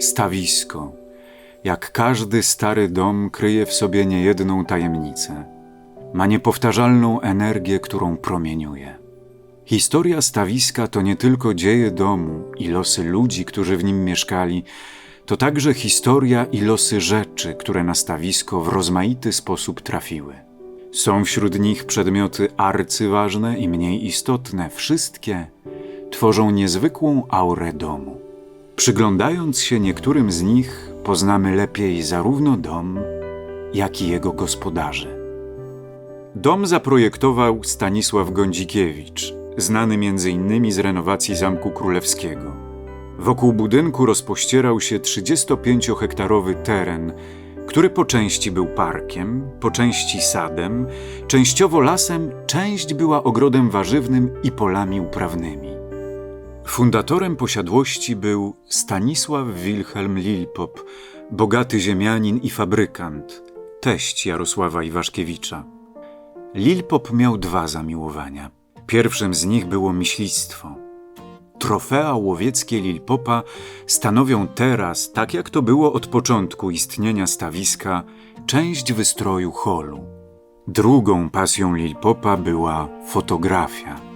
Stawisko. Jak każdy stary dom kryje w sobie niejedną tajemnicę. Ma niepowtarzalną energię, którą promieniuje. Historia stawiska to nie tylko dzieje domu i losy ludzi, którzy w nim mieszkali, to także historia i losy rzeczy, które na stawisko w rozmaity sposób trafiły. Są wśród nich przedmioty arcyważne i mniej istotne, wszystkie tworzą niezwykłą aurę domu. Przyglądając się niektórym z nich, poznamy lepiej zarówno dom, jak i jego gospodarzy. Dom zaprojektował Stanisław Gądzikiewicz, znany m.in. z renowacji Zamku Królewskiego. Wokół budynku rozpościerał się 35-hektarowy teren, który po części był parkiem, po części sadem, częściowo lasem, część była ogrodem warzywnym i polami uprawnymi. Fundatorem posiadłości był Stanisław Wilhelm Lilpop, bogaty ziemianin i fabrykant, teść Jarosława Iwaszkiewicza. Lilpop miał dwa zamiłowania. Pierwszym z nich było myślistwo. Trofea łowieckie Lilpopa stanowią teraz, tak jak to było od początku istnienia stawiska, część wystroju holu. Drugą pasją Lilpopa była fotografia.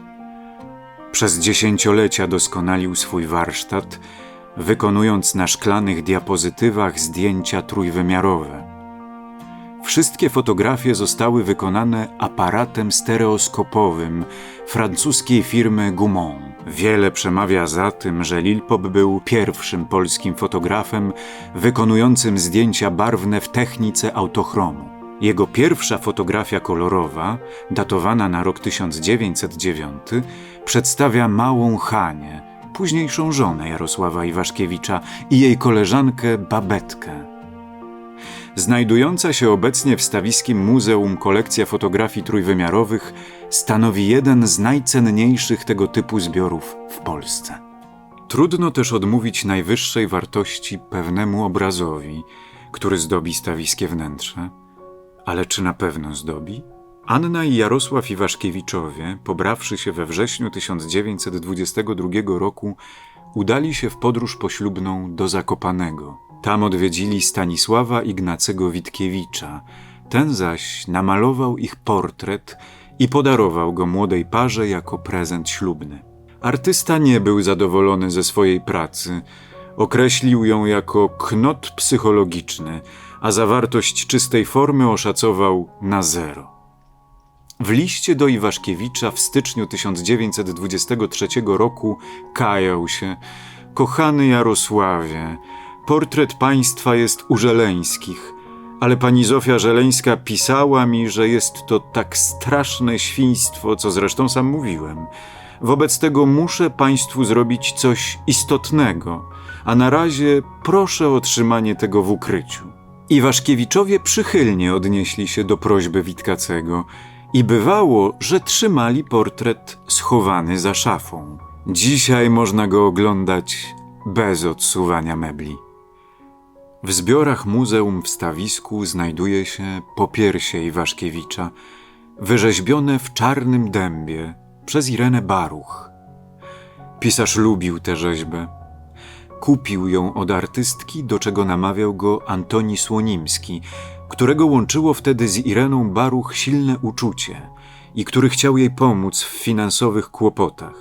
Przez dziesięciolecia doskonalił swój warsztat, wykonując na szklanych diapozytywach zdjęcia trójwymiarowe. Wszystkie fotografie zostały wykonane aparatem stereoskopowym francuskiej firmy Gaumont. Wiele przemawia za tym, że Lilpop był pierwszym polskim fotografem wykonującym zdjęcia barwne w technice autochromu. Jego pierwsza fotografia kolorowa, datowana na rok 1909, przedstawia małą Hanię, późniejszą żonę Jarosława Iwaszkiewicza i jej koleżankę Babetkę. Znajdująca się obecnie w stawiskim muzeum kolekcja fotografii trójwymiarowych stanowi jeden z najcenniejszych tego typu zbiorów w Polsce. Trudno też odmówić najwyższej wartości pewnemu obrazowi, który zdobi stawiskie wnętrze. Ale czy na pewno zdobi? Anna i Jarosław Iwaszkiewiczowie, pobrawszy się we wrześniu 1922 roku, udali się w podróż poślubną do Zakopanego. Tam odwiedzili Stanisława Ignacego Witkiewicza. Ten zaś namalował ich portret i podarował go młodej parze jako prezent ślubny. Artysta nie był zadowolony ze swojej pracy. Określił ją jako knot psychologiczny, a zawartość czystej formy oszacował na zero. W liście do Iwaszkiewicza w styczniu 1923 roku kajał się: Kochany Jarosławie, portret państwa jest u Żeleńskich, ale pani Zofia Żeleńska pisała mi, że jest to tak straszne świństwo, co zresztą sam mówiłem. Wobec tego muszę państwu zrobić coś istotnego, a na razie proszę o trzymanie tego w ukryciu. Iwaszkiewiczowie przychylnie odnieśli się do prośby Witkacego i bywało, że trzymali portret schowany za szafą. Dzisiaj można go oglądać bez odsuwania mebli. W zbiorach muzeum w stawisku znajduje się popiersie Iwaszkiewicza, wyrzeźbione w czarnym dębie przez Irenę Baruch. Pisarz lubił tę rzeźbę. Kupił ją od artystki, do czego namawiał go Antoni Słonimski, którego łączyło wtedy z Ireną Baruch silne uczucie i który chciał jej pomóc w finansowych kłopotach.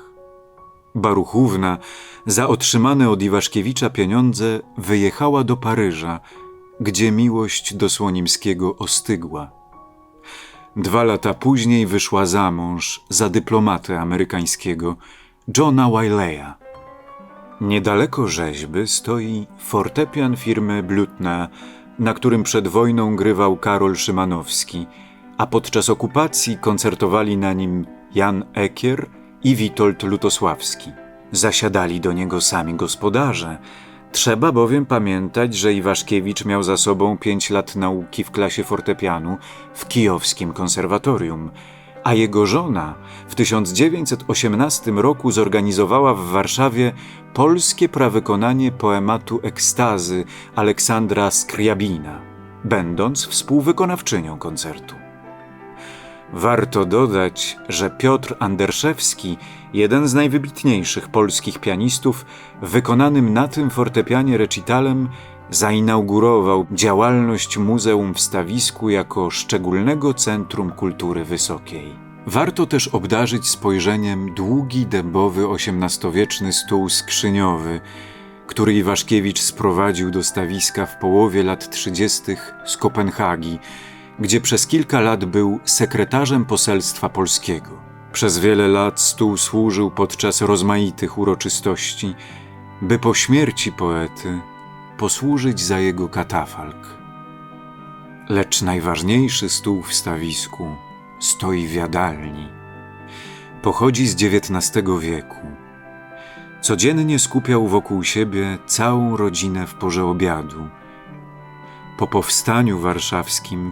Baruchówna za otrzymane od Iwaszkiewicza pieniądze wyjechała do Paryża, gdzie miłość do Słonimskiego ostygła. Dwa lata później wyszła za mąż za dyplomatę amerykańskiego Johna Wileya. Niedaleko rzeźby stoi fortepian firmy Blutna, na którym przed wojną grywał Karol Szymanowski, a podczas okupacji koncertowali na nim Jan Ekier i Witold Lutosławski. Zasiadali do niego sami gospodarze. Trzeba bowiem pamiętać, że Iwaszkiewicz miał za sobą pięć lat nauki w klasie fortepianu w kijowskim konserwatorium, a jego żona w 1918 roku zorganizowała w Warszawie polskie prawykonanie poematu Ekstazy Aleksandra Skriabina, będąc współwykonawczynią koncertu. Warto dodać, że Piotr Anderszewski, jeden z najwybitniejszych polskich pianistów, wykonanym na tym fortepianie recitalem zainaugurował działalność Muzeum w Stawisku jako szczególnego centrum kultury wysokiej. Warto też obdarzyć spojrzeniem długi dębowy XVIII-wieczny stół skrzyniowy, który Iwaszkiewicz sprowadził do stawiska w połowie lat 30. z Kopenhagi, gdzie przez kilka lat był sekretarzem poselstwa polskiego. Przez wiele lat stół służył podczas rozmaitych uroczystości, by po śmierci poety posłużyć za jego katafalk. Lecz najważniejszy stół w stawisku stoi w jadalni. Pochodzi z XIX wieku. Codziennie skupiał wokół siebie całą rodzinę w porze obiadu. Po powstaniu warszawskim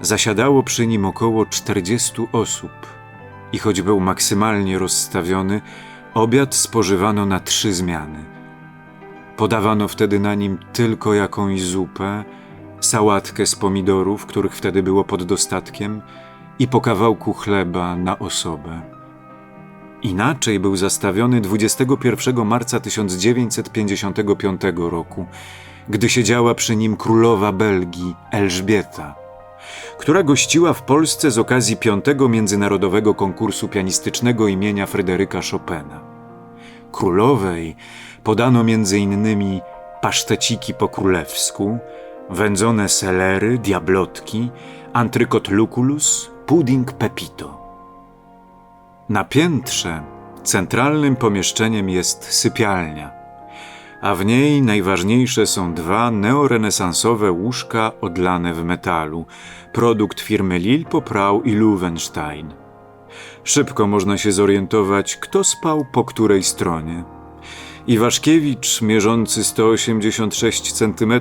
zasiadało przy nim około 40 osób i choć był maksymalnie rozstawiony, obiad spożywano na trzy zmiany. Podawano wtedy na nim tylko jakąś zupę, sałatkę z pomidorów, których wtedy było pod dostatkiem, i po kawałku chleba na osobę. Inaczej był zastawiony 21 marca 1955 roku, gdy siedziała przy nim królowa Belgii Elżbieta, która gościła w Polsce z okazji piątego międzynarodowego konkursu pianistycznego imienia Fryderyka Chopina. Królowej podano innymi paszteciki po królewsku, wędzone selery, diablotki, antrykot luculus, pudding pepito. Na piętrze centralnym pomieszczeniem jest sypialnia, a w niej najważniejsze są dwa neorenesansowe łóżka odlane w metalu, produkt firmy Lilpoprau i Löwenstein. Szybko można się zorientować, kto spał po której stronie. Iwaszkiewicz, mierzący 186 cm,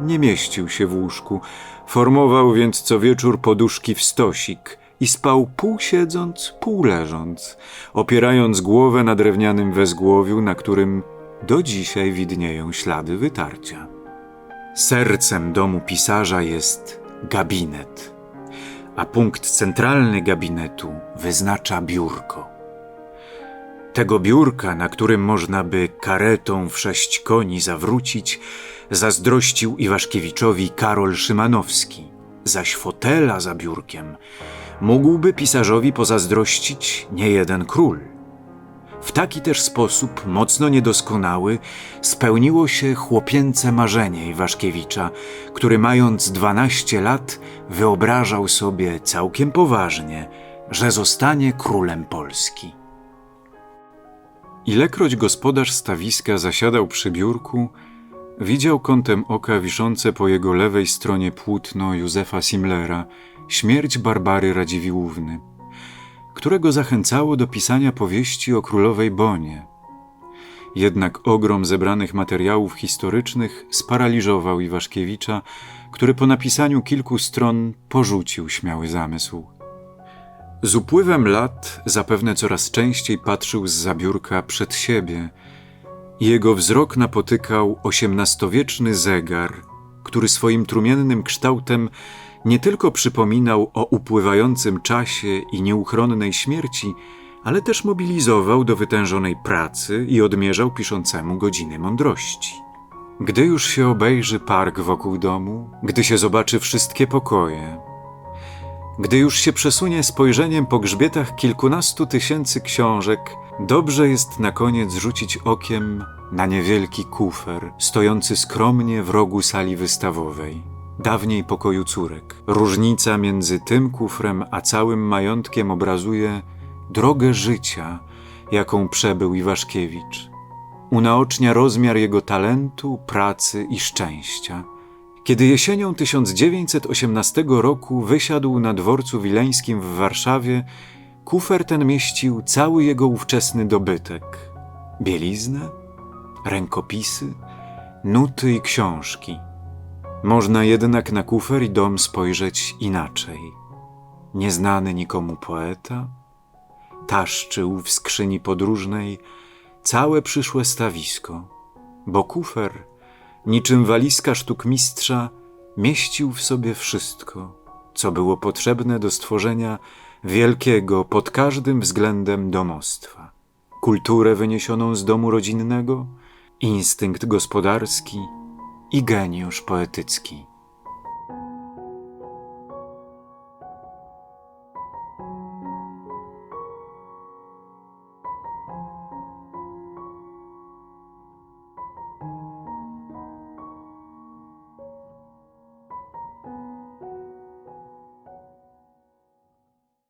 nie mieścił się w łóżku, formował więc co wieczór poduszki w stosik i spał pół siedząc, pół leżąc, opierając głowę na drewnianym wezgłowiu, na którym do dzisiaj widnieją ślady wytarcia. Sercem domu pisarza jest gabinet, a punkt centralny gabinetu wyznacza biurko. Tego biurka, na którym można by karetą w sześć koni zawrócić, zazdrościł Iwaszkiewiczowi Karol Szymanowski, zaś fotela za biurkiem mógłby pisarzowi pozazdrościć niejeden król. W taki też sposób, mocno niedoskonały, spełniło się chłopięce marzenie Iwaszkiewicza, który mając dwanaście lat wyobrażał sobie całkiem poważnie, że zostanie królem Polski. Ilekroć gospodarz stawiska zasiadał przy biurku, widział kątem oka wiszące po jego lewej stronie płótno Józefa Simlera, śmierć Barbary Radziwiłłówny, którego zachęcało do pisania powieści o królowej Bonie. Jednak ogrom zebranych materiałów historycznych sparaliżował Iwaszkiewicza, który po napisaniu kilku stron porzucił śmiały zamysł. Z upływem lat zapewne coraz częściej patrzył z zabiórka przed siebie. Jego wzrok napotykał osiemnastowieczny zegar, który swoim trumiennym kształtem nie tylko przypominał o upływającym czasie i nieuchronnej śmierci, ale też mobilizował do wytężonej pracy i odmierzał piszącemu godziny mądrości. Gdy już się obejrzy park wokół domu, gdy się zobaczy wszystkie pokoje, gdy już się przesunie spojrzeniem po grzbietach kilkunastu tysięcy książek, dobrze jest na koniec rzucić okiem na niewielki kufer stojący skromnie w rogu sali wystawowej, dawniej pokoju córek. Różnica między tym kufrem a całym majątkiem obrazuje drogę życia, jaką przebył Iwaszkiewicz. Unaocznia rozmiar jego talentu, pracy i szczęścia. Kiedy jesienią 1918 roku wysiadł na dworcu wileńskim w Warszawie, kufer ten mieścił cały jego ówczesny dobytek: bieliznę, rękopisy, nuty i książki. Można jednak na kufer i dom spojrzeć inaczej. Nieznany nikomu poeta taszczył w skrzyni podróżnej całe przyszłe stawisko, bo kufer niczym walizka sztukmistrza, mieścił w sobie wszystko, co było potrzebne do stworzenia wielkiego pod każdym względem domostwa, kulturę wyniesioną z domu rodzinnego, instynkt gospodarski i geniusz poetycki.